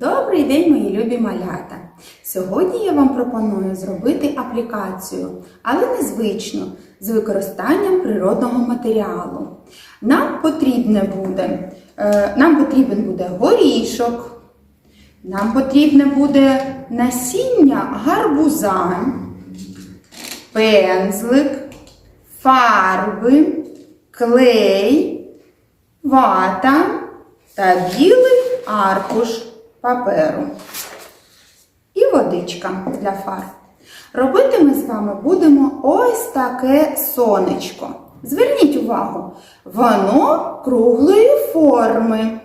Добрий день, мої любі малята! Сьогодні я вам пропоную зробити аплікацію, але незвичну, з використанням природного матеріалу. Нам потрібне буде, е, нам потрібен буде горішок, нам потрібне буде насіння гарбуза, пензлик, фарби, клей, вата та білий аркуш паперу і водичка для фарб. Робити ми з вами будемо ось таке сонечко. Зверніть увагу, воно круглої форми,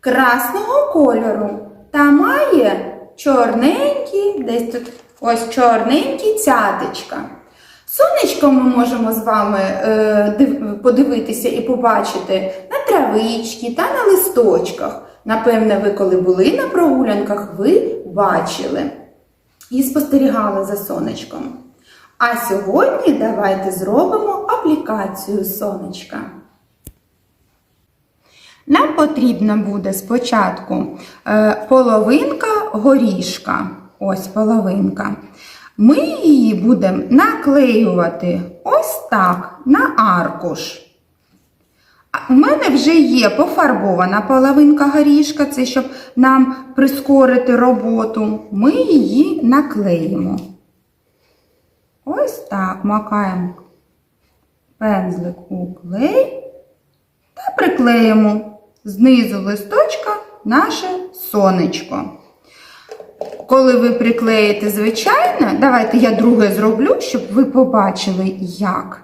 красного кольору та має чорненькі, десь тут ось чорненькі цяточка. Сонечко ми можемо з вами е, подивитися і побачити на травичці та на листочках. Напевне, ви коли були на прогулянках, ви бачили і спостерігали за сонечком. А сьогодні давайте зробимо аплікацію сонечка. Нам потрібна буде спочатку е, половинка горішка. Ось половинка. Ми її будемо наклеювати ось так на аркуш. У мене вже є пофарбована половинка горішка, це щоб нам прискорити роботу. Ми її наклеїмо. Ось так макаємо пензлик у клей та приклеїмо знизу листочка наше сонечко. Коли ви приклеїте звичайно, давайте я друге зроблю, щоб ви побачили, як.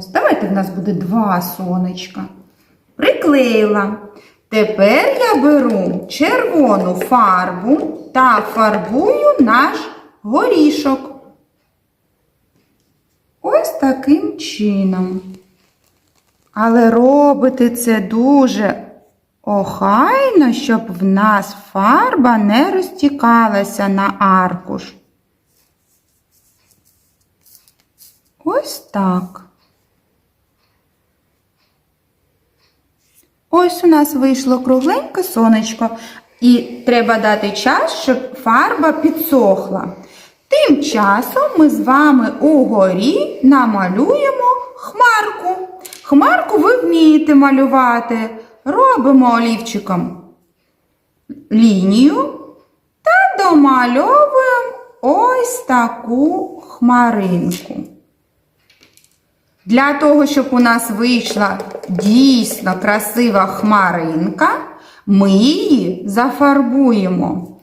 Ось, давайте в нас буде два сонечка. Приклеїла. Тепер я беру червону фарбу та фарбую наш горішок. Ось таким чином. Але робити це дуже охайно, щоб в нас фарба не розтікалася на аркуш. Ось так. Ось у нас вийшло кругленьке сонечко, і треба дати час, щоб фарба підсохла. Тим часом ми з вами угорі намалюємо хмарку. Хмарку ви вмієте малювати. Робимо олівчиком лінію та домальовуємо ось таку хмаринку. Для того, щоб у нас вийшла дійсно красива хмаринка, ми її зафарбуємо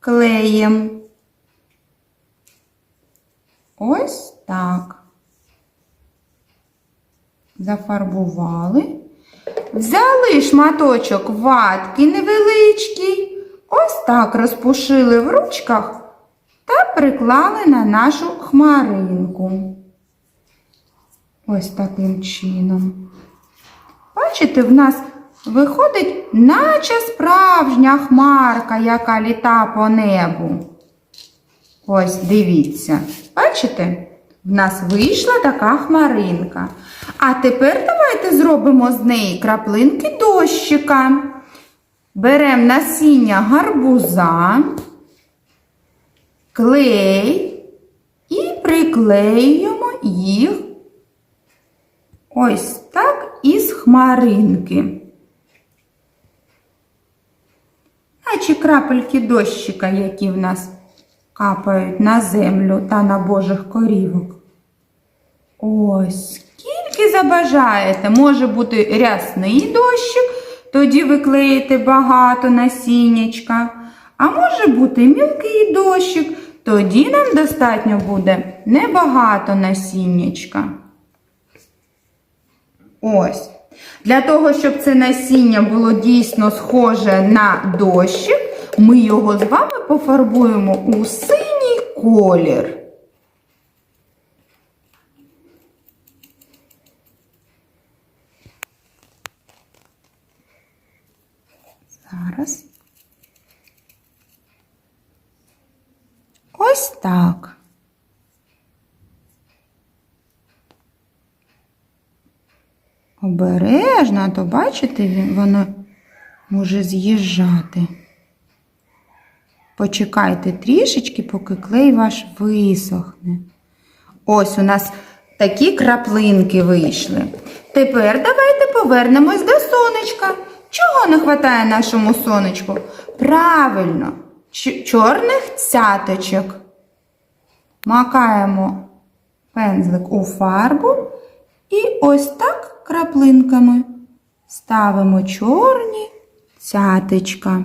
клеєм. Ось так. Зафарбували. Взяли шматочок ватки невеличкий, ось так розпушили в ручках та приклали на нашу хмаринку. Ось таким чином. Бачите, в нас виходить, наче справжня хмарка, яка літа по небу. Ось дивіться. Бачите? В нас вийшла така хмаринка. А тепер давайте зробимо з неї краплинки дощика. Беремо насіння гарбуза, клей і приклеюємо їх ось так із хмаринки. Наче крапельки дощика, які в нас капають на землю та на божих корівок. Ось, скільки забажаєте, може бути рясний дощик, тоді ви клеїте багато насіннячка. А може бути мілкий дощик, тоді нам достатньо буде небагато насіннячка. Ось. Для того, щоб це насіння було дійсно схоже на дощик, ми його з вами пофарбуємо у синій колір. Зараз. Ось так. Обережно, а то бачите, воно може з'їжджати. Почекайте трішечки, поки клей ваш висохне. Ось у нас такі краплинки вийшли. Тепер давайте повернемось до сонечка. Чого не вистачає нашому сонечку? Правильно, чорних цяточок. Макаємо пензлик у фарбу і ось так краплинками ставимо чорні цяточка.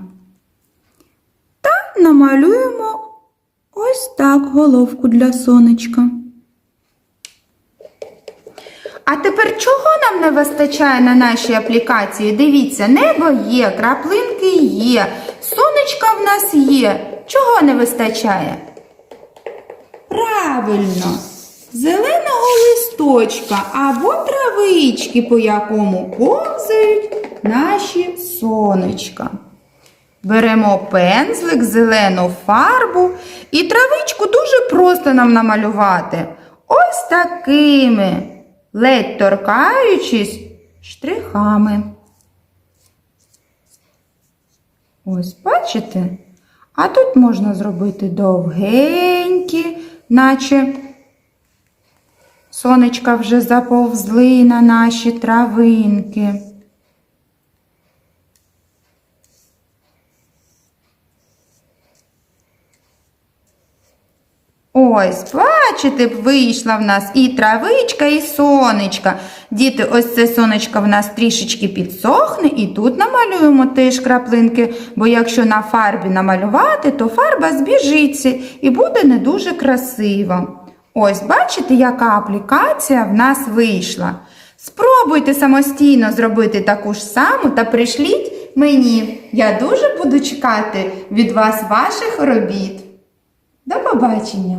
Та намалюємо ось так головку для сонечка. А тепер чого нам не вистачає на нашій аплікації? Дивіться, небо є, краплинки є, сонечка в нас є. Чого не вистачає? Правильно, зеленого листочка або травички, по якому повзають наші сонечка. Беремо пензлик, зелену фарбу і травичку дуже просто нам намалювати. Ось такими, ледь торкаючись штрихами. Ось, бачите? А тут можна зробити довгенькі, наче сонечка вже заповзли на наші травинки. Ось, бачите, вийшла в нас і травичка, і сонечка. Діти, ось це сонечко в нас трішечки підсохне, і тут намалюємо теж краплинки, бо якщо на фарбі намалювати, то фарба збіжиться і буде не дуже красиво. Ось, бачите, яка аплікація в нас вийшла. Спробуйте самостійно зробити таку ж саму та прийшліть мені. Я дуже буду чекати від вас ваших робіт. До побачення!